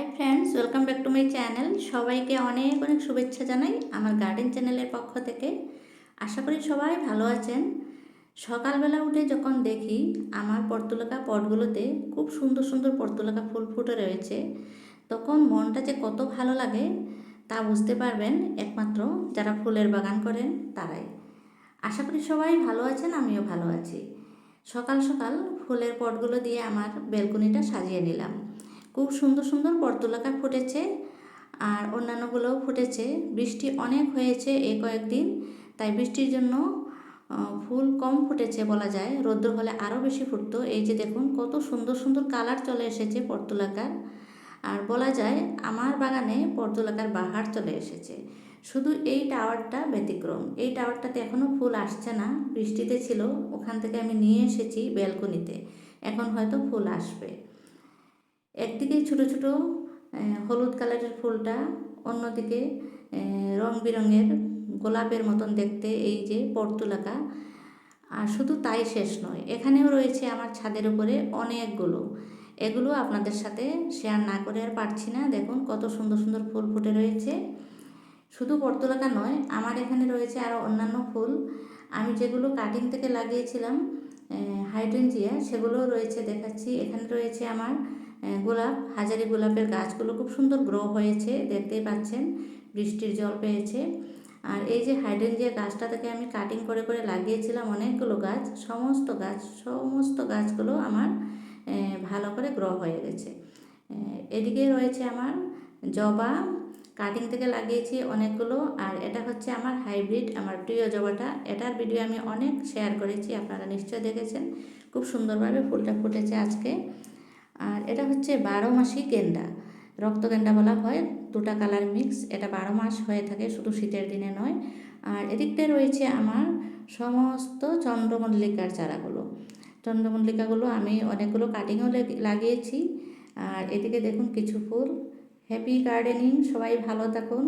Hi friends welcome back to my channel সবাইকে অনেক অনেক শুভেচ্ছা জানাই আমার গার্ডেন চ্যানেলের পক্ষ থেকে। আশা করি সবাই ভালো আছেন। সকালবেলা উঠে যখন দেখি আমার পর্তুলাকা পটগুলোতে খুব সুন্দর সুন্দর পর্তুলাকা ফুল ফুটে রয়েছে, তখন মনটা যে কত ভালো লাগে তা বুঝতে পারবেন একমাত্র যারা ফুলের বাগান করেন তারাই। আশা করি সবাই ভালো আছেন, আমিও ভালো আছি। সকাল সকাল ফুলের পটগুলো দিয়ে আমার বেলকনিটা সাজিয়ে নিলাম। খুব সুন্দর সুন্দর পর্তুলাকা ফুটেছে আর অন্যান্যগুলোও ফুটেছে। বৃষ্টি অনেক হয়েছে এই কয়েকদিন, তাই বৃষ্টির জন্য ফুল কম ফুটেছে বলা যায়। রৌদ্র হলে আরও বেশি ফুটতো। এই যে দেখুন, কত সুন্দর সুন্দর কালার চলে এসেছে পর্তুলাকার। আর বলা যায়, আমার বাগানে পর্তুলাকার বাহার চলে এসেছে। শুধু এই টাওয়ারটা ব্যতিক্রম। এই টাওয়ারটাতে এখনও ফুল আসছে না। বৃষ্টিতে ছিল, ওখান থেকে আমি নিয়ে এসেছি ব্যালকনিতে। এখন হয়তো ফুল আসবে। একদিকে ছোট ছোট হলুদ কালারের ফুলটা, অন্যদিকে রং বেরঙের গোলাপের মতন দেখতে এই যে পর্তুলাকা। আর শুধু তাই শেষ নয়, এখানেও রয়েছে আমার ছাদের উপরে অনেকগুলো। এগুলো আপনাদের সাথে শেয়ার না করে আর পারছি না। দেখুন কত সুন্দর সুন্দর ফুল ফুটে রয়েছে। শুধু পর্তুলাকা নয়, আমার এখানে রয়েছে আরও অন্যান্য ফুল। আমি যেগুলো কাটিং থেকে লাগিয়েছিলাম হাইড্রেনজিয়া সেগুলোও রয়েছে দেখাচ্ছি। এখানে রয়েছে আমার গোলাপ, হাজারি গোলাপের গাছগুলো খুব সুন্দর গ্রো হয়েছে, দেখতেই পাচ্ছেন, বৃষ্টির জল পেয়েছে। আর এই যে হাইড্রেঞ্জিয়া গাছটা থেকে আমি কাটিং করে করে লাগিয়েছিলাম অনেকগুলো গাছ, সমস্ত গাছ, সমস্ত গাছগুলো আমার ভালো করে গ্রো হয়ে গেছে। এদিকে রয়েছে আমার জবা কাটিং থেকে লাগিয়েছি অনেকগুলো, আর এটা হচ্ছে আমার হাইব্রিড, আমার প্রিয় জবাটা। এটার ভিডিও আমি অনেক শেয়ার করেছি, আপনারা নিশ্চয় দেখেছেন। খুব সুন্দরভাবে ফুলটা ফুটেছে আজকে। আর এটা হচ্ছে বারো মাসি গেন্দা। রক্ত গেন্দা বলা হয়, দুটা কালার মিক্স। এটা বারো মাস হয়ে থাকে, শুধু শীতের দিনে নয়। আর এদিকটায় রয়েছে আমার সমস্ত চন্দ্রমল্লিকার চারাগুলো। চন্দ্রমল্লিকাগুলো আমি অনেকগুলো কাটিংও লাগিয়েছি। আর এদিকে দেখুন কিছু ফুল। হ্যাপি গার্ডেনিং সবাই ভালো থাকুন।